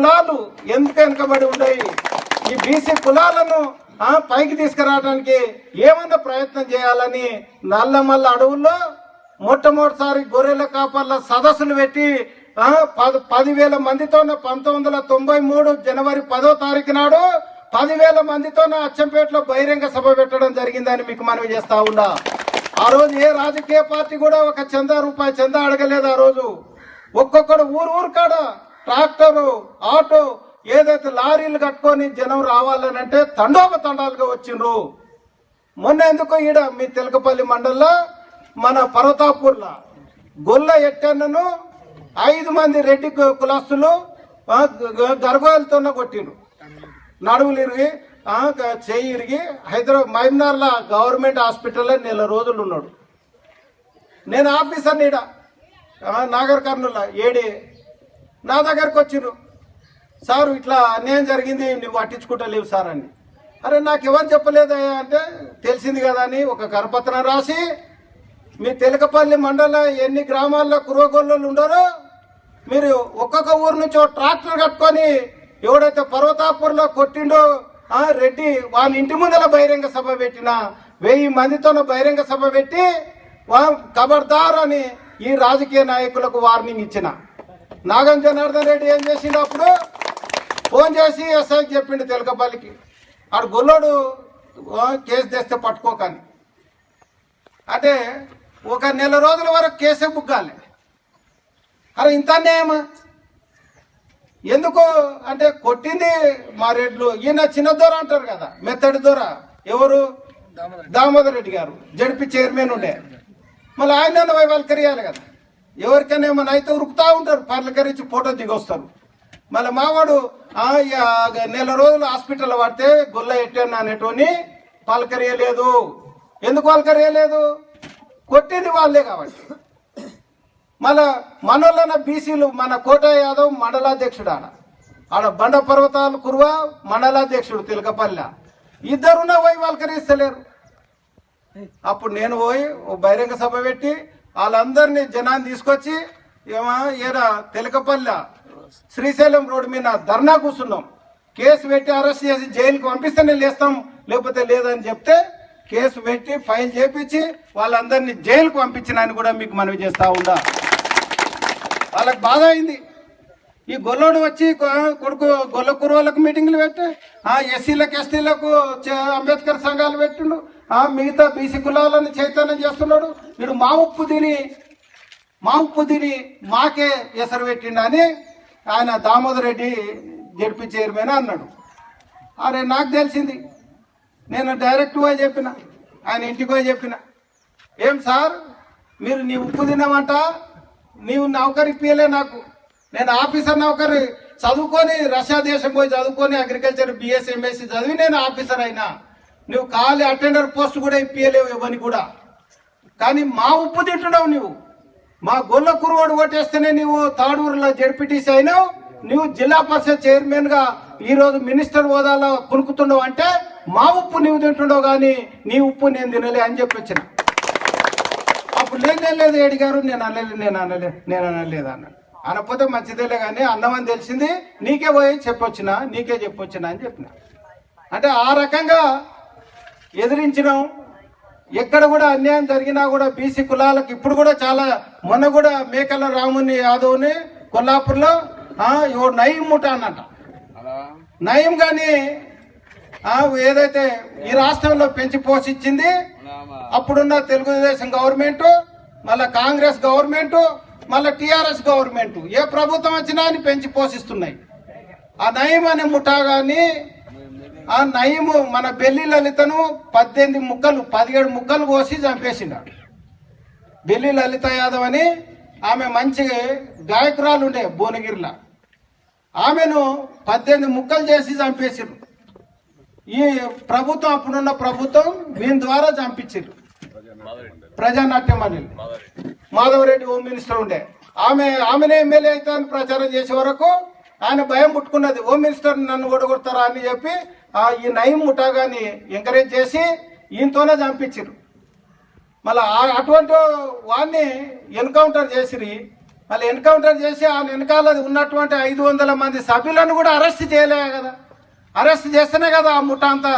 కులాలు ఎందుకు వెనుకబడి ఉన్నాయి? ఈ బీసీ కులాలను పైకి తీసుకురావడానికి ఏమన్నా ప్రయత్నం చేయాలని నల్లమల్ల అడవుల్లో మొట్టమొదటిసారి గొర్రెల కాపర్ల సదస్సులు పెట్టి పది పదివేల మందితోన పంతొమ్మిది వందల తొంభై మూడు జనవరి పదో తారీఖు నాడు పదివేల మందితోన అచ్చంపేటలో బహిరంగ సభ పెట్టడం జరిగిందని మీకు మనవి చేస్తా ఉన్నా. ఆ రోజు ఏ రాజకీయ పార్టీ కూడా ఒక చందా రూపాయి చందా అడగలేదు ఆ రోజు. ఒక్కొక్కడు ఊరు ఊరు కాడ ట్రాక్టరు ఆటో ఏదైతే లారీలు కట్టుకొని జనం రావాలని అంటే తండోపతండాలుగా వచ్చిండ్రు. మొన్న ఎందుకో ఈడ మీ తెలకపల్లి మండల్లో మన పర్వతాపూర్లో గొల్ల ఎట్టన్నను ఐదు మంది రెడ్డి కులాస్తులు కులస్తులు ఆ, కొట్టిండ్రు. నడువులు ఇరిగి చేయి ఇరిగి హైదరాబాద్ మైమ్నార్ల గవర్నమెంట్ హాస్పిటల్లో నెల రోజులు ఉన్నాడు. నేను ఆఫీసర్ని ఈడ నాగర్ కర్నూలు ఏడి నా దగ్గరకు వచ్చిండ్రు సారు ఇట్లా అన్యాయం జరిగింది నువ్వు పట్టించుకుంటా లేవు సార్ అని. అరే నాకు ఎవరు చెప్పలేదయ్యా? అంటే తెలిసింది కదా అని ఒక కరపత్రం రాసి మీ తెలకపల్లి మండల ఎన్ని గ్రామాల్లో కురగొల్లలు ఉండరో మీరు ఒక్కొక్క ఊరు నుంచి ఒక ట్రాక్టర్ కట్టుకొని ఎవడైతే పర్వతాపూర్లో కొట్టిండో ఆ రెడ్డి వాళ్ళ ఇంటి ముందర బహిరంగ సభ పెట్టిన వెయ్యి మందితోన బహిరంగ సభ పెట్టి వా ఖబర్దార్ అని ఈ రాజకీయ నాయకులకు వార్నింగ్ ఇచ్చిన. నాగం జనార్దన్ రెడ్డి ఏం చేసిండు అప్పుడు? ఫోన్ చేసి ఎస్ఐకి చెప్పిండు తెలకపల్లికి. ఆడు గొల్లోడు కేసు తెస్తే పట్టుకోకని. అంటే ఒక నెల రోజుల వరకు కేసే బుగ్గాలి అరే ఇంత అన్యాయమా? ఎందుకు? అంటే కొట్టింది మా రెడ్లు. ఈయన చిన్న దొర అంటారు కదా మెత్తడి దొర. ఎవరు? దామోదర్ రెడ్డి గారు. జడిపి చైర్మన్ ఉండే. మళ్ళీ ఆయన వైవల్కరియాలి కదా. ఎవరికైనా ఏమైనా అయితే ఉరుకుతా ఉంటారు. పర్లకరించి ఫోటో దిగొస్తారు. మళ్ళీ మావాడు నెల రోజులు హాస్పిటల్ పడితే గొల్ల ఎట్టాను అనేటోని పలకరియలేదు ఎందుకు పలకరియలేదు కొట్టింది వాళ్ళే కాబట్టి. మన మనోళ్ళన బీసీలు మన కోట యాదవ్ మండలాధ్యక్షుడు ఆడ ఆడ బండ పర్వతాలు కురువ మండలాధ్యక్షుడు తిలకపల్లె. ఇద్దరున్నా పోయి పలకరిస్తలేరు అప్పుడు నేను పోయి ఓ బహిరంగ సభ పెట్టి వాళ్ళందరినీ జనాన్ని తీసుకొచ్చి ఏమా ఈడ తెలకపల్లె శ్రీశైలం రోడ్డు మీద ధర్నా కూర్చున్నాం. కేసు పెట్టి అరెస్ట్ చేసి జైలుకి పంపిస్తేనే లేస్తాం లేకపోతే లేదని చెప్తే కేసు పెట్టి ఫైల్ చేపించి వాళ్ళందరినీ జైలుకు పంపించిన అని కూడా మీకు మనవి చేస్తూ ఉందా వాళ్ళకి బాధ అయింది. ఈ గొల్లోడు వచ్చి కొడుకు గొల్ల కురువులకు మీటింగ్లు పెట్టి ఎస్సీలకు ఎస్టీలకు అంబేద్కర్ సంఘాలు పెట్టిండు. ఆ మిగతా బీసీ కులాలను చైతన్యం చేస్తున్నాడు. వీడు మా ఉప్పు తిని మా ఉప్పు తిని మాకే ఎసరు పెట్టిండు అని ఆయన దామోదర్ రెడ్డి జడ్పీ చైర్మన్ అన్నాడు. అరే నాకు తెలిసింది. నేను డైరెక్ట్ పోయి చెప్పిన ఆయన ఇంటికి పోయి చెప్పిన. ఏం సార్ మీరు నీ ఉప్పు తినమంట నీవు నౌకరి ఇప్పియలే నాకు. నేను ఆఫీసర్ నౌకరి చదువుకొని రష్యా దేశం పోయి చదువుకొని అగ్రికల్చర్ బిఎస్సీ చదివి నేను ఆఫీసర్ అయినా. నువ్వు ఖాళీ అటెండర్ పోస్ట్ కూడా ఇప్పియలేవు ఇవ్వని కూడా. కానీ మా ఉప్పు తింటున్నావు నువ్వు మా గొల్ల కురువాడు ఓటేస్తేనే నువ్వు తాడూరులో జడ్పీటీసీ అయినావు. నువ్వు జిల్లా పరిషత్ చైర్మన్గా మినిస్టర్ హోదాలో కొనుక్కుతున్నావు అంటే మా ఉప్పు నువ్వు తింటున్నావు కానీ నీ ఉప్పు నేను తినలే అని చెప్పి వచ్చిన. అప్పుడు నేను తినలేదు ఏడిగారు నేను అనలేదు నేను అనలేదు నేను అనలేదు అన్నాడు అనకపోతే మంచిదేలే కానీ అన్నమని తెలిసింది. నీకే పోయి చెప్పొచ్చిన నీకే చెప్పొచ్చిన అని చెప్పిన. అంటే ఆ రకంగా ఎదిరించినాం. ఎక్కడ కూడా అన్యాయం జరిగినా కూడా బీసీ కులాలకు ఇప్పుడు కూడా చాలా మొన్న కూడా మేకల రాముని యాదవ్ని కొల్లాపూర్లో ఇవ్వడు నయం ముఠ అన్నట నయం ఆ, ఏదైతే ఈ రాష్ట్రంలో పెంచి పోషించింది అప్పుడున్న తెలుగుదేశం గవర్నమెంట్ మళ్ళా కాంగ్రెస్ గవర్నమెంట్ మళ్ళా టిఆర్ఎస్ గవర్నమెంట్ ఏ ప్రభుత్వం వచ్చినా అని పెంచి పోషిస్తున్నాయి. ఆ నయం అనే ముఠా గాని ఆ నయము మన బెల్లి లలితను పద్దెనిమిది ముక్కలు పదిహేడు ముక్కలు కోసి చంపేసినాడు బెల్లి లలిత యాదవ్ అని ఆమె మంచి గాయకురాలు ఉండే భువనగిరిలో. ఆమెను పద్దెనిమిది ముక్కలు చేసి చంపేసిర్రు ఈ ప్రభుత్వం అప్పుడున్న ప్రభుత్వం దీని ద్వారా చంపించారు ప్రజానాట్యం అని మాధవరెడ్డి హోమ్ మినిస్టర్ ఉండే. ఆమె ఆమెనే ఎమ్మెల్యే అయితే అని ప్రచారం చేసే వరకు ఆయన భయం పుట్టుకున్నది. హోమ్ మినిస్టర్ నన్ను ఓడగొడతారా అని చెప్పి ఈ నయం ముఠాగాని ఎంకరేజ్ చేసి ఈయనతోనే చంపించారు మళ్ళీ అటువంటి వాడిని ఎన్కౌంటర్ చేసిరి మళ్ళీ ఎన్కౌంటర్ చేసి ఆ వెనకాల ఉన్నటువంటి ఐదు వందల మంది సభ్యులను కూడా అరెస్ట్ చేయలే కదా. అరెస్ట్ చేస్తేనే కదా ఆ ముఠా అంతా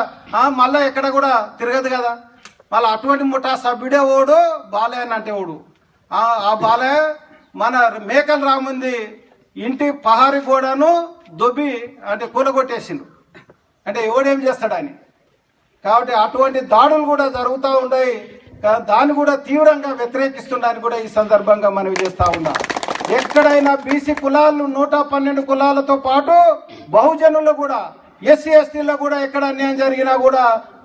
మళ్ళీ ఎక్కడ కూడా తిరగదు కదా. మళ్ళీ అటువంటి ముఠా సభ్యుడే ఓడు బాలయ్య అని అంటే ఓడు. ఆ బాలయ్య మన మేకల రాముంది ఇంటి పహారి గోడను దొబ్బి అంటే కూలగొట్టేసిండు. అంటే ఎవడేం చేస్తాడని కాబట్టి అటువంటి దాడులు కూడా జరుగుతూ ఉన్నాయి. దాన్ని కూడా తీవ్రంగా వ్యతిరేకిస్తున్నారని కూడా ఈ సందర్భంగా మనవి చేస్తూ ఉన్నాం. ఎక్కడైనా బీసీ కులాలు నూట పన్నెండు కులాలతో పాటు బహుజనులు కూడా ఎస్సీ ఎస్టీలో కూడా ఎక్కడ అన్యాయం జరిగినా కూడా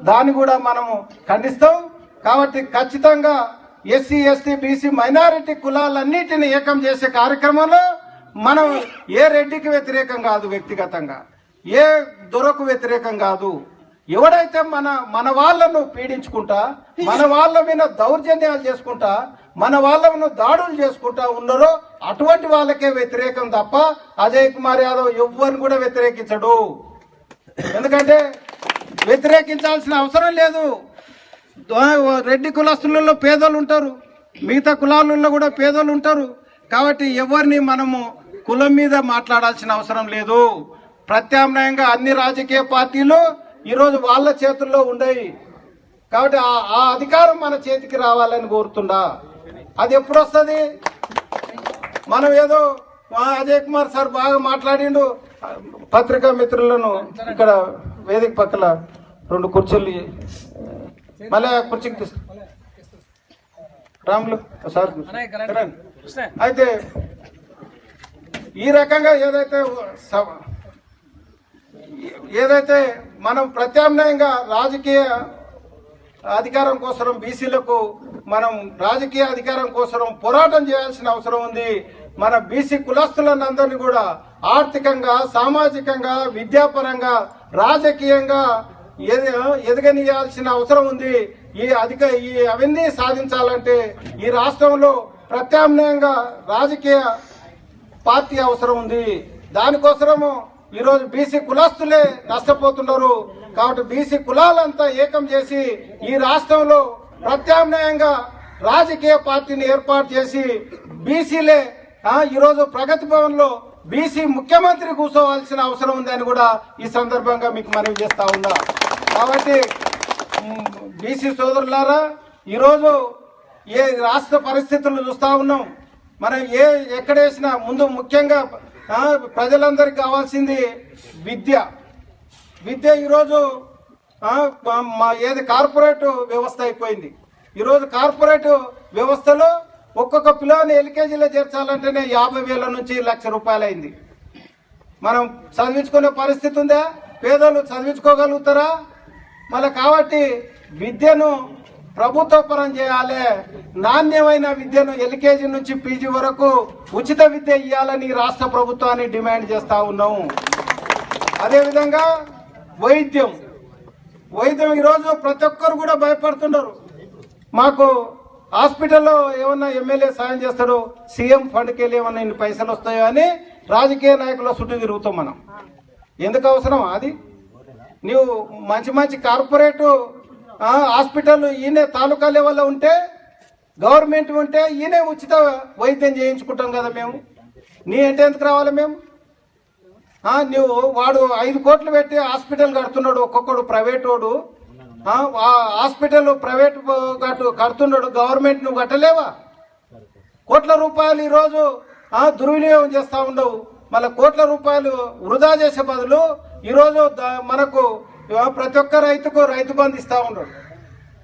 దాన్ని కూడా మనము ఖండిస్తాం. కాబట్టి ఖచ్చితంగా ఎస్సీ ఎస్టీ బీసీ మైనారిటీ కులాలన్నిటిని ఏకం చేసే కార్యక్రమంలో మనం ఏ రెడ్డికి వ్యతిరేకం కాదు వ్యక్తిగతంగా. ఏ దొరకు వ్యతిరేకం కాదు. ఎవడైతే మన మన వాళ్ళను పీడించుకుంటా మన వాళ్ళ మీద దౌర్జన్యాలు చేసుకుంటా మన వాళ్ళను దాడులు చేసుకుంటా ఉన్నారో అటువంటి వాళ్ళకే వ్యతిరేకం తప్ప అజయ్ కుమార్ యాదవ్ ఎవ్వరిని కూడా వ్యతిరేకించడు. ఎందుకంటే వ్యతిరేకించాల్సిన అవసరం లేదు. రెడ్డి కులస్తులలో పేదలు ఉంటారు. మిగతా కులాలలో కూడా పేదలు ఉంటారు. కాబట్టి ఎవరిని మనము కులం మీద మాట్లాడాల్సిన అవసరం లేదు. ప్రత్యామ్నాయంగా అన్ని రాజకీయ పార్టీలు ఈరోజు వాళ్ళ చేతుల్లో ఉండయి. కాబట్టి ఆ అధికారం మన చేతికి రావాలని కోరుతుండా అది ఎప్పుడు వస్తుంది? మనం ఏదో అజయ్ కుమార్ సార్ బాగా మాట్లాడిండు. పత్రికా మిత్రులను ఇక్కడ వేదిక పక్కల రెండు కుర్చీలు మళ్ళీ కుర్చీకి రాములు సార్. అయితే ఈ రకంగా ఏదైతే ఏదైతే మనం ప్రత్యామ్నాయంగా రాజకీయ అధికారం కోసం బీసీలకు మనం రాజకీయ అధికారం కోసం పోరాటం చేయాల్సిన అవసరం ఉంది. మన బీసీ కులస్తులందరినీ కూడా ఆర్థికంగా సామాజికంగా విద్యాపరంగా రాజకీయంగా ఎద- ఎదగనీయాల్సిన అవసరం ఉంది. ఈ అధిక ఈ అవన్నీ సాధించాలంటే ఈ రాష్ట్రంలో ప్రత్యామ్నాయంగా రాజకీయ పార్టీ అవసరం ఉంది. దానికోసము ఈరోజు బీసీ కులస్తులే నష్టపోతున్నారు. కాబట్టి బీసీ కులాలంతా ఏకం చేసి ఈ రాష్ట్రంలో ప్రత్యామ్నాయంగా రాజకీయ పార్టీని ఏర్పాటు చేసి బీసీలే ఈరోజు ప్రగతి భవన్లో బీసీ ముఖ్యమంత్రి కూర్చోవాల్సిన అవసరం ఉందని కూడా ఈ సందర్భంగా మీకు మనవి చేస్తా ఉన్నా. కాబట్టి బీసీ సోదరులారా ఈరోజు ఏ రాష్ట్ర పరిస్థితులు చూస్తా ఉన్నాం. మనం ఏ ఎక్కడ వేసినా ముందు ముఖ్యంగా ప్రజలందరికీ కావాల్సింది విద్య. విద్య ఈరోజు మా- ఏది కార్పొరేట్ వ్యవస్థ అయిపోయింది. ఈరోజు కార్పొరేట్ వ్యవస్థలో ఒక్కొక్క పిల్లని ఎల్కేజీలో చేర్చాలంటేనే యాభై వేల నుంచి లక్ష రూపాయలైంది. మనం చదివించుకునే పరిస్థితి ఉందా? పేదలు చదివించుకోగలుగుతారా? మళ్ళీ కాబట్టి విద్యను ప్రభుత్వ పరం చేయాలి. నాణ్యమైన విద్యను ఎల్కేజీ నుంచి పీజీ వరకు ఉచిత విద్య ఇవ్వాలని రాష్ట్ర ప్రభుత్వాన్ని డిమాండ్ చేస్తా ఉన్నాము అదేవిధంగా వైద్యం. వైద్యం ఈరోజు ప్రతి ఒక్కరు కూడా భయపడుతున్నారు మాకు హాస్పిటల్లో ఏమన్నా ఎమ్మెల్యే సాయం చేస్తాడు సీఎం ఫండ్కి వెళ్ళి ఏమన్నా ఇన్ని పైసలు వస్తాయో అని రాజకీయ నాయకుల చుట్టూ తిరుగుతాం మనం. ఎందుకు అవసరం అది? నీవు మంచి మంచి కార్పొరేటు హాస్పిటల్ ఈయనే తాలూకా లెవెల్లో ఉంటే గవర్నమెంట్ ఉంటే ఈయనే ఉచిత వైద్యం చేయించుకుంటాం కదా మేము. నీ అంటే ఎందుకు రావాలి మేము? నువ్వు వాడు ఐదు కోట్లు పెట్టి హాస్పిటల్ కడుతున్నాడు ఒక్కొక్కడు ప్రైవేట్ వాడు హాస్పిటల్ ప్రైవేట్ కట్టు కడుతున్నాడు గవర్నమెంట్ నువ్వు కట్టలేవా? కోట్ల రూపాయలు ఈరోజు దుర్వినియోగం చేస్తూ ఉండవు. మళ్ళీ కోట్ల రూపాయలు వృధా చేసే బదులు ఈరోజు మనకు ప్రతి ఒక్క రైతుకు రైతు బంధు ఇస్తూ ఉన్నాడు.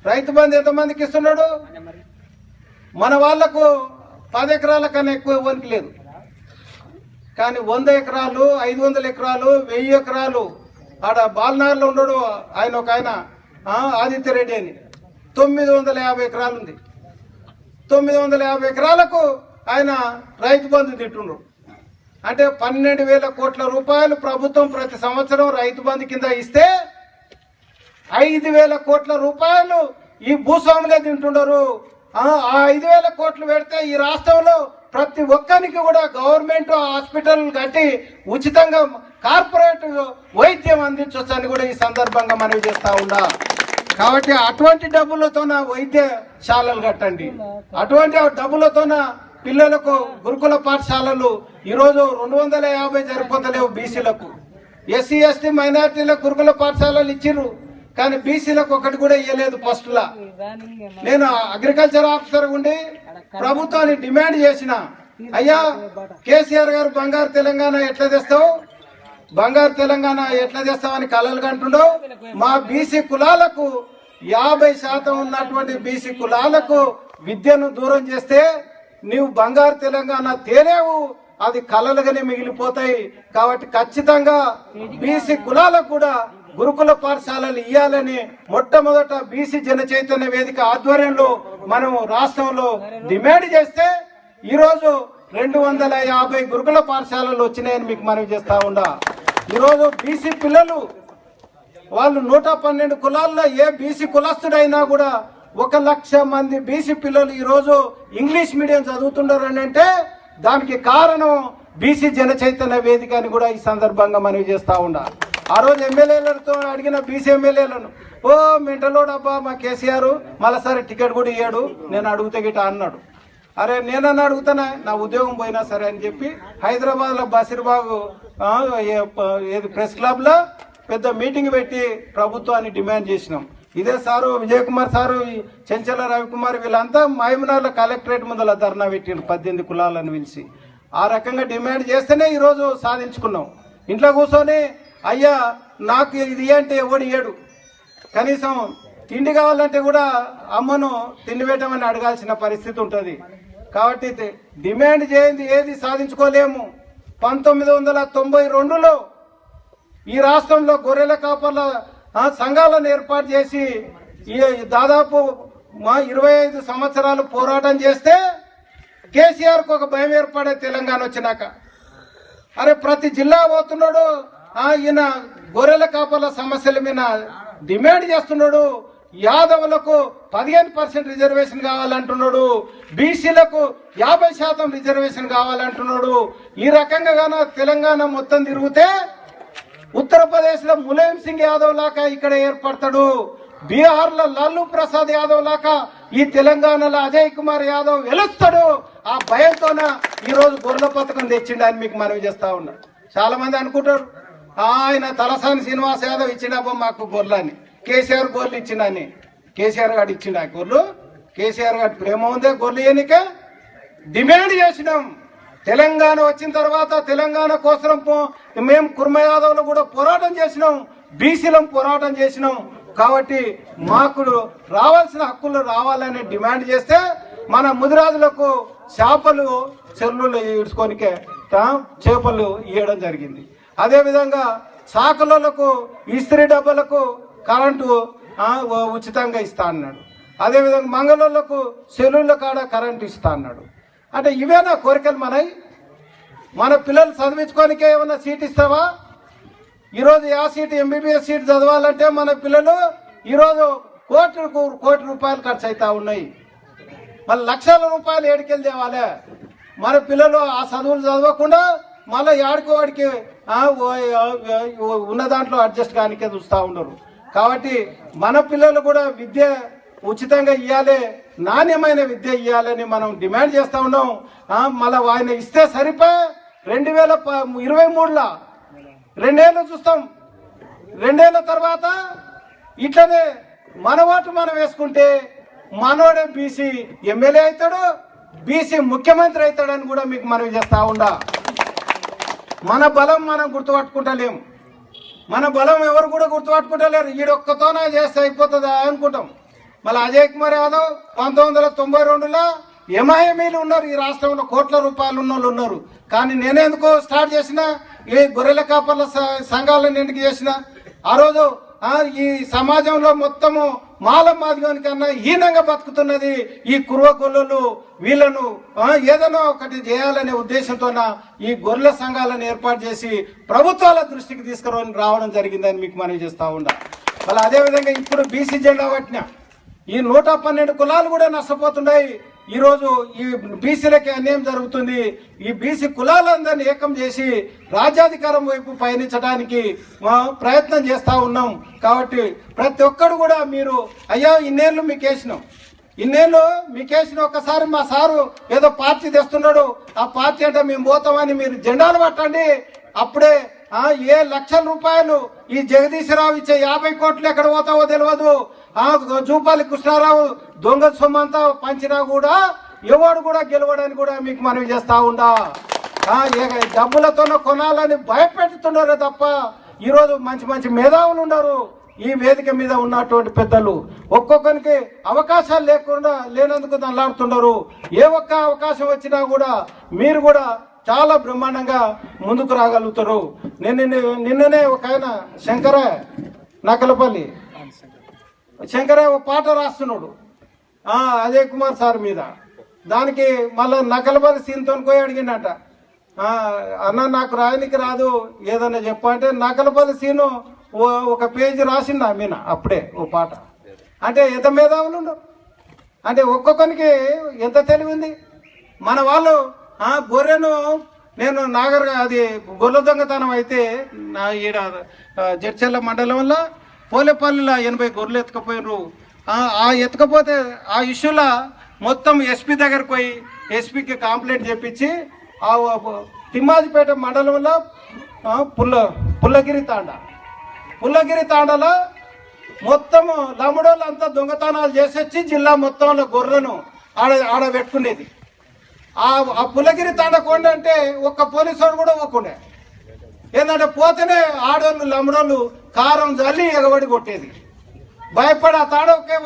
రైతు బంధు ఎంతమందికి ఇస్తున్నాడు? మన వాళ్ళకు పది ఎకరాల కన్నా ఎక్కువ ఇవ్వనికి లేదు. కానీ వంద ఎకరాలు ఐదు వందల ఎకరాలు వెయ్యి ఎకరాలు ఆడ బాలనగర్లో ఉండడు ఆయన ఒక ఆయన ఆదిత్య రెడ్డి అని. తొమ్మిది వందల యాభై ఎకరాలు ఉంది. తొమ్మిది వందల యాభై ఎకరాలకు ఆయన రైతు బంధు తింటుండ్రు. అంటే పన్నెండు వేల కోట్ల రూపాయలు ప్రభుత్వం ప్రతి సంవత్సరం రైతు బంధు కింద ఇస్తే ఐదు వేల కోట్ల రూపాయలు ఈ భూస్వాములే తింటుండరు. ఆ ఆ ఐదు వేల కోట్లు పెడితే ఈ రాష్ట్రంలో ప్రతి ఒక్కరికి కూడా గవర్నమెంట్ హాస్పిటల్ కట్టి ఉచితంగా కార్పొరేట్ వైద్యం అందించవచ్చని కూడా ఈ సందర్భంగా మనవి చేస్తా ఉన్నా. కాబట్టి అటువంటి డబ్బులతోన వైద్యశాలలు కట్టండి. అటువంటి డబ్బులతోన పిల్లలకు గురుకుల పాఠశాలలు ఈరోజు రెండు వందల యాభై సరిపోతలేవు బీసీలకు. ఎస్సీ ఎస్టీ మైనార్టీలకు గురుకుల పాఠశాలలు ఇచ్చిర్రు. కానీ బీసీలకు ఒకటి కూడా ఇవ్వలేదు ఫస్ట్లా. నేను అగ్రికల్చర్ ఆఫీసర్ ఉండి ప్రభుత్వాన్ని డిమాండ్ చేసిన అయ్యా కేసీఆర్ గారు బంగారు తెలంగాణ ఎట్లా తెస్తావు? బంగారు తెలంగాణ ఎట్లా తెస్తామని కలలు కంటుండో. మా బీసీ కులాలకు యాభై శాతం ఉన్నటువంటి బీసీ కులాలకు విద్యను దూరం చేస్తే నీవు బంగారు తెలంగాణ తేలేవు. అది కలలుగానే మిగిలిపోతాయి. కాబట్టి ఖచ్చితంగా బీసీ కులాలకు కూడా గురుకుల పాఠశాలలు ఇవ్వాలని మొట్టమొదట బీసీ జన చైతన్య వేదిక ఆధ్వర్యంలో మనం రాష్ట్రంలో డిమాండ్ చేస్తే ఈరోజు రెండు వందల యాభై గురుకుల పాఠశాలలు వచ్చినాయని మీకు మనవి చేస్తా ఉండా ఈరోజు బీసీ పిల్లలు వాళ్ళు నూట పన్నెండు కులాల్లో ఏ బీసీ కులస్తుడైనా కూడా ఒక లక్ష మంది బీసీ పిల్లలు ఈరోజు ఇంగ్లీష్ మీడియం చదువుతున్నారని అంటే దానికి కారణం బీసీ జన చైతన్య వేదిక అని కూడా ఈ సందర్భంగా మనవి చేస్తా ఉండాలి ఆ రోజు ఎమ్మెల్యేలతో అడిగిన బీసీ ఎమ్మెల్యేలను ఓ మెంటలోడు మా కేసీఆర్ మళ్ళీసారి టికెట్ కూడా ఇయ్యాడు నేను అడుగుతే గిట అన్నాడు. అరే నేనన్నా అడుగుతానా నా ఉద్యోగం పోయినా సరే అని చెప్పి హైదరాబాద్లో బసిర్బాగు ఏది ప్రెస్ క్లబ్లో పెద్ద మీటింగ్ పెట్టి ప్రభుత్వాన్ని డిమాండ్ చేసినాం. ఇదే సారు విజయ్ కుమార్ సారు చెంచల రవికుమార్ వీళ్ళంతా మహబూబ్నగర్ కలెక్టరేట్ ముందర ధర్నా పెట్టిండ్రు పద్దెనిమిది కులాలను పిలిచి. ఆ రకంగా డిమాండ్ చేస్తేనే ఈరోజు సాధించుకున్నాం. ఇంట్లో కూర్చొని అయ్యా నాకు ఇది అంటే ఎవడు ఏడు కనీసం తిండి కావాలంటే కూడా అమ్మను తిండి పెట్టమని అడగాల్సిన పరిస్థితి ఉంటుంది. కాబట్టి డిమాండ్ చేయండి ఏది సాధించుకోలేము. పంతొమ్మిది వందల తొంభై రెండులో ఈ రాష్ట్రంలో గొర్రెల కాపర్ల సంఘాలను ఏర్పాటు చేసి ఈ దాదాపు మా ఇరవై ఐదు సంవత్సరాలు పోరాటం చేస్తే కేసీఆర్కు ఒక భయం ఏర్పడే తెలంగాణ వచ్చినాక. అరే ప్రతి జిల్లా పోతున్నాడు ఈయన గొర్రెల కాపర్ల సమస్యల మీద డిమాండ్ చేస్తున్నాడు. యాదవులకు పదిహేను పర్సెంట్ రిజర్వేషన్ కావాలంటున్నాడు. బీసీలకు యాభై శాతం రిజర్వేషన్ కావాలంటున్నాడు. ఈ రకంగా తెలంగాణ మొత్తం తిరిగితే ఉత్తరప్రదేశ్లో ములాయం సింగ్ యాదవ్ లాగా ఇక్కడ ఏర్పడతాడు. బీహార్లో లాలూ ప్రసాద్ యాదవ్ లాగా ఈ తెలంగాణలో అజయ్ కుమార్ యాదవ్ వెలుస్తాడు. ఆ భయంతోన ఈ రోజు గొర్రెల పథకం తెచ్చిండు అని మీకు మనవి చేస్తా ఉన్నా. చాలా మంది అనుకుంటారు. ఆయన తలసాని శ్రీనివాస్ యాదవ్ ఇచ్చిండబ్బా మాకు గొర్రెలని. కేసీఆర్ గొర్రెలు ఇచ్చిండని కేసీఆర్ గారు ఇచ్చిండు ఆ గొర్రెలు. కేసీఆర్ గారి ప్రేమ ఉందే గొర్రెలు ఎన్నిక. డిమాండ్ చేసినాం. తెలంగాణ వచ్చిన తర్వాత తెలంగాణ కోసం పో- మేము కుర్మ యాదవ్లు కూడా పోరాటం చేసినాం. బీసీలం పోరాటం చేసినాం. కాబట్టి మాకు రావాల్సిన హక్కులు రావాలని డిమాండ్ చేస్తే మన ముదిరాజులకు చేపలు చెల్లులు ఈడ్చుకోనికే చేపలు ఇవ్వడం జరిగింది. అదేవిధంగా చాకలకు ఇస్త్రీ డబ్బలకు కరెంటు ఉచితంగా ఇస్తా అన్నాడు. అదేవిధంగా మంగళూళ్ళకు సెలూన్ల కాడ కరెంటు ఇస్తా అన్నాడు. అంటే ఇవేనా కోరికలు మనవి మన పిల్లలు చదివించుకోనికే ఏమన్నా సీట్ ఇస్తావా? ఈరోజు ఆ సీట్ ఎంబీబీఎస్ సీట్ చదవాలంటే మన పిల్లలు ఈరోజు కోటి కోటి రూపాయలు ఖర్చు అవుతా ఉన్నాయి. మళ్ళీ లక్షల రూపాయలు ఏడికెళ్ళి తేవాలే? మన పిల్లలు ఆ చదువులు చదవకుండా మళ్ళీ ఆడుకోవాడికి ఓ- ఉన్న దాంట్లో అడ్జస్ట్ కానికే చూస్తూ ఉండరు. కాబట్టి మన పిల్లలు కూడా విద్య ఉచితంగా ఇవ్వాలి నాణ్యమైన విద్య ఇవ్వాలని మనం డిమాండ్ చేస్తూ ఉన్నాం. మళ్ళీ ఆయన ఇస్తే సరిపోయి రెండు వేల ప- ఇరవై మూడులో? రెండేళ్ళు చూస్తాం. రెండేళ్ళ తర్వాత ఇట్లనే మన ఓటు మనం వేసుకుంటే మనోడే బీసీ ఎమ్మెల్యే అవుతాడు బీసీ ముఖ్యమంత్రి అవుతాడని కూడా మీకు మనవి చేస్తా ఉండా. మన బలం మనం గుర్తుపట్టుకుంటలేం. మన బలం ఎవరు కూడా గుర్తుపట్టుకుంటలేరు. ఈడొక్కతోనే చేస్తే అయిపోతుందా అనుకుంటాం. మళ్ళీ అజయ్ కుమార్ యాదవ్ పంతొమ్మిది వందల తొంభై రెండులో ఎంఐఎంఈలు ఉన్నారు. ఈ రాష్ట్రంలో కోట్ల రూపాయలు ఉన్న వాళ్ళు ఉన్నారు. కానీ నేనెందుకు స్టార్ట్ చేసిన ఈ గొర్రెల కాపర్ల సంఘాలను ఎందుకు చేసిన ఆ రోజు ఈ సమాజంలో మొత్తము మాల మాదిగోని కన్నా హీనంగా బతుకుతున్నది ఈ కుర్వ గొల్లలు వీళ్ళను ఏదైనా ఒకటి చేయాలనే ఉద్దేశంతో ఈ గొర్రెల సంఘాలను ఏర్పాటు చేసి ప్రభుత్వాల దృష్టికి తీసుకుని రావడం జరిగిందని మీకు మనవి చేస్తూ ఉండా మళ్ళీ అదేవిధంగా ఇప్పుడు బీసీ జెండా పట్టిన ఈ నూట పన్నెండు కులాలు కూడా నష్టపోతున్నాయి. ఈరోజు ఈ బీసీలకి అన్యాయం జరుగుతుంది. ఈ బీసీ కులాలందరినీ ఏకం చేసి రాజ్యాధికారం వైపు పయనించడానికి మా ప్రయత్నం చేస్తూ ఉన్నాం. కాబట్టి ప్రతి ఒక్కరు కూడా మీరు అయ్యా ఇన్నేళ్ళు మీకు వేసినాం ఇన్నేళ్ళు మీకేసిన ఒక్కసారి మా సారు ఏదో పార్టీ తెస్తున్నాడు. ఆ పార్టీ అంటే మేము పోతామని మీరు జెండాలు పట్టండి. అప్పుడే ఏ లక్షల రూపాయలు ఈ జగదీశ్వరరావు ఇచ్చే యాభై కోట్లు ఎక్కడ పోతావో తెలియదు ఆ జూపాలి కృష్ణారావు దొంగ సొమ్మంతా పంచినా కూడా ఎవడు కూడా గెలవడానికి కూడా మీకు మనవి చేస్తా ఉండా. ఆ, డబ్బులతోనే కొనాలని భయపెడుతున్నారు తప్ప ఈరోజు మంచి మంచి మేధావులు ఉన్నారు. ఈ వేదిక మీద ఉన్నటువంటి పెద్దలు ఒక్కొక్కరికి అవకాశాలు లేకుండా లేనందుకు దల్లాడుతున్నారు ఏ ఒక్క అవకాశం వచ్చినా కూడా మీరు కూడా చాలా బ్రహ్మాండంగా ముందుకు రాగలుగుతారు. నిన్న నిన్ననే ఒక ఆయన శంకర నకలపల్లి శంకర ఒక పాట రాస్తున్నాడు. అజయ్ కుమార్ సార్ మీద. దానికి మళ్ళీ నకలపల్లి సీన్తో పోయి అడిగిండట అన్న నాకు రాయనికి రాదు ఏదన్నా చెప్పంటే నకలపల్లి సీను ఓ- ఒక పేజీ రాసిండు మీన అప్పుడే ఓ పాట. అంటే ఎంత మేధావులు అంటే ఒక్కొక్కరికి ఎంత తెలివి ఉంది? మన వాళ్ళు ఆ గొర్రెను నేను నాగర్ అది గొర్రె దొంగతనం అయితే నా ఈడ జడ్చెల్ల మండలంలో పోలేపల్లిలో ఎనభై గొర్రెలు ఎత్తుకపోయినారు. ఆ ఎత్తుకపోతే ఆ ఇష్యూలో మొత్తం ఎస్పీ దగ్గరకు పోయి ఎస్పీకి కంప్లైంట్ చెప్పించి ఆ తిమ్మాజిపేట మండలంలో పుల్ల పుల్లగిరి తాండ. పుల్లగిరి తాండలో మొత్తము లముడోళ్ళు అంతా దొంగతనాలు చేసొచ్చి జిల్లా మొత్తంలో గొర్రెను ఆడ ఆడ పెట్టుకునేది. ఆ ఆ పుల్లగిరి తాండకోండి అంటే ఒక్క పోలీసు వాడు కూడా ఒక్కుండే ఏంటంటే పోతేనే ఆడోళ్ళు లమ్మడోళ్ళు కారం చల్లి ఎగబడి కొట్టేది. భయపడి ఆ తాడ ఒకే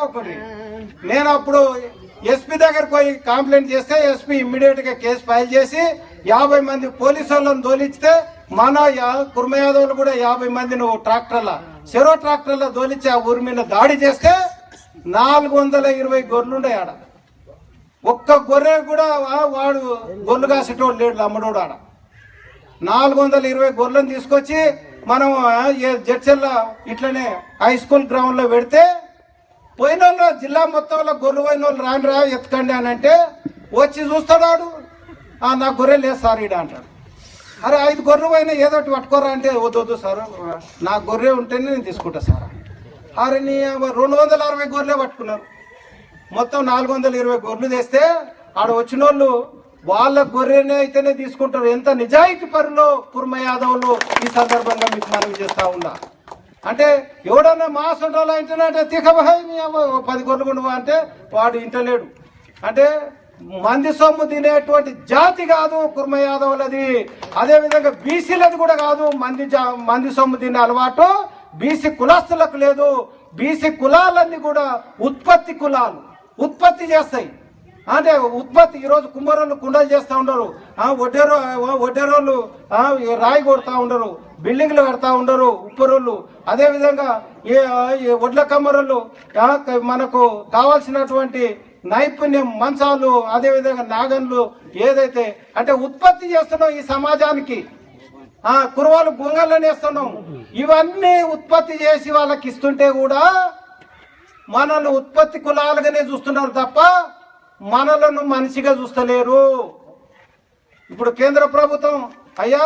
నేను అప్పుడు ఎస్పీ దగ్గరకు పోయి కంప్లైంట్ చేస్తే ఎస్పీ ఇమ్మీడియట్గా కేసు ఫైల్ చేసి యాభై మంది పోలీసు వాళ్ళని దోలిస్తే మన యా- కుర్మ యాదవులు కూడా యాభై మంది నువ్వు ట్రాక్టర్ల చెరో ట్రాక్టర్ల దోలిచ్చి ఆ ఊరి మీద దాడి చేస్తే నాలుగు వందల ఇరవై గొర్రెలుండే ఆడ. ఒక్క గొర్రె కూడా వాడు గొర్రెలు కాసేటోడు లేడు అమ్మడోడు ఆడ. నాలుగు వందల ఇరవై గొర్రెలను తీసుకొచ్చి మనం ఏ జడ్చల్ల ఇట్లనే హై స్కూల్ గ్రౌండ్లో పెడితే పోయిన వాళ్ళు జిల్లా మొత్తంలో గొర్రెలు పోయిన వాళ్ళు రాని రా ఎత్తుకండి అని అంటే వచ్చి చూస్తాడు "ఆ, నా గొర్రె లేదు సార్ ఈడ అంటాడు. అరే ఐదు గొర్రెలు పోయినా ఏదో ఒకటి పట్టుకోరా అంటే వద్దు వద్దు సార్ నా గొర్రె ఉంటేనే నేను తీసుకుంటా సార్. అరే నీ రెండు వందల అరవై గొర్రెలే పట్టుకున్నారు. మొత్తం నాలుగు వందల ఇరవై గొర్రెలు తెస్తే ఆడ వచ్చిన వాళ్ళు వాళ్ళ గొర్రెనే అయితేనే తీసుకుంటారు. ఎంత నిజాయితీ పరులో కుర్మ యాదవులు ఈ సందర్భంగా మీకు మనవి చేస్తా ఉన్నా. అంటే ఎవడన్నా మా సొంటలో ఇంటనంటే అంటే నీ పది గొర్రెలు ఉండవు అంటే వాడు ఇంటలేడు. అంటే మంది సొమ్ము తినేటువంటి జాతి కాదు కుర్మ యాదవులది. అదేవిధంగా బీసీలది కూడా కాదు. మంది జా- మంది సొమ్ము తినే అలవాటు బీసీ కులస్తులకు లేదు. బీసీ కులాలన్నీ కూడా ఉత్పత్తి కులాలు. ఉత్పత్తి చేస్తాయి. అంటే ఉత్పత్తి ఈరోజు కుమ్మరోళ్ళు కుండలు చేస్తూ ఉండరు. వడ్డేరో వడ్డేరోళ్ళు రాయి కొడతా ఉండరు. బిల్డింగ్లు కడతా ఉండరు ఉప్పరోళ్ళు. అదేవిధంగా ఏ ఈ వడ్ల కమ్మరోళ్ళు మనకు కావాల్సినటువంటి నైపుణ్యం మంచాలు అదేవిధంగా నాగన్లు ఏదైతే అంటే ఉత్పత్తి చేస్తున్నాం ఈ సమాజానికి. ఆ కురవాళ్ళు గుంగళ్ళని వేస్తున్నాం. ఇవన్నీ ఉత్పత్తి చేసి వాళ్ళకి ఇస్తుంటే కూడా మనల్ని ఉత్పత్తి కులాలుగానే చూస్తున్నారు తప్ప మనలను మనిషిగా చూస్తలేరు. ఇప్పుడు కేంద్ర ప్రభుత్వం అయ్యా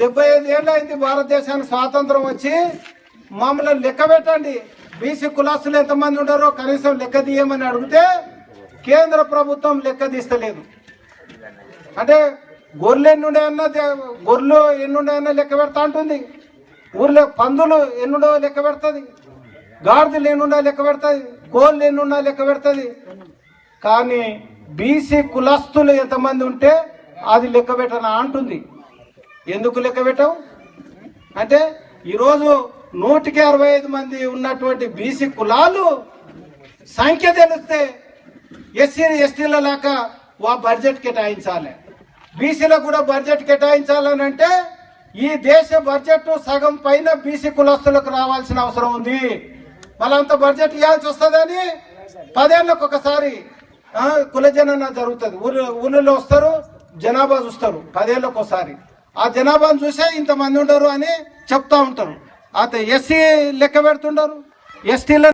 డెబ్బై ఐదు ఏళ్ళు అయింది భారతదేశానికి స్వాతంత్రం వచ్చి మమ్మల్ని లెక్క పెట్టండి. బీసీ కులాస్తులు ఎంతమంది ఉన్నారో కనీసం లెక్క తీయమని అడిగితే కేంద్ర ప్రభుత్వం లెక్క తీస్తలేదు. అంటే గొర్రెలు ఎన్నుండేయన్నా గొర్రెలు ఎన్ని లెక్క పెడతా ఉంటుంది ఊర్లో పందులు ఎన్నుండో లెక్క పెడుతుంది. గాడిదలు ఎన్నుండో లెక్క పెడుతుంది. కోళ్ళు ఎన్నుండో లెక్క పెడుతుంది. కానీ బీసీ కులస్తులు ఎంతమంది ఉంటే అది లెక్క పెట్టనా అంటుంది. ఎందుకు లెక్క పెట్టావు? అంటే ఈరోజు నూటికి అరవై ఐదు మంది ఉన్నటువంటి బీసీ కులాలు సంఖ్య తెలిస్తే ఎస్సీ ఎస్టీల లేక వా బడ్జెట్ కేటాయించాలి. బీసీలకు కూడా బడ్జెట్ కేటాయించాలని అంటే ఈ దేశ బడ్జెట్ సగం పైన బీసీ కులస్తులకు రావాల్సిన అవసరం ఉంది. వాళ్ళంత బడ్జెట్ ఇవ్వాల్సి వస్తుందని పదేళ్ళకు ఒకసారి ఆ, కులజనన జరుగుతుంది. ఊరు ఊళ్ళలో వస్తారు జనాభా చూస్తారు పదేళ్ళకు ఒకసారి ఆ జనాభాను చూసే ఇంతమంది ఉండరు అని చెప్తా ఉంటారు. అయితే ఎస్సీ లెక్క పెడుతుండరు ఎస్టీల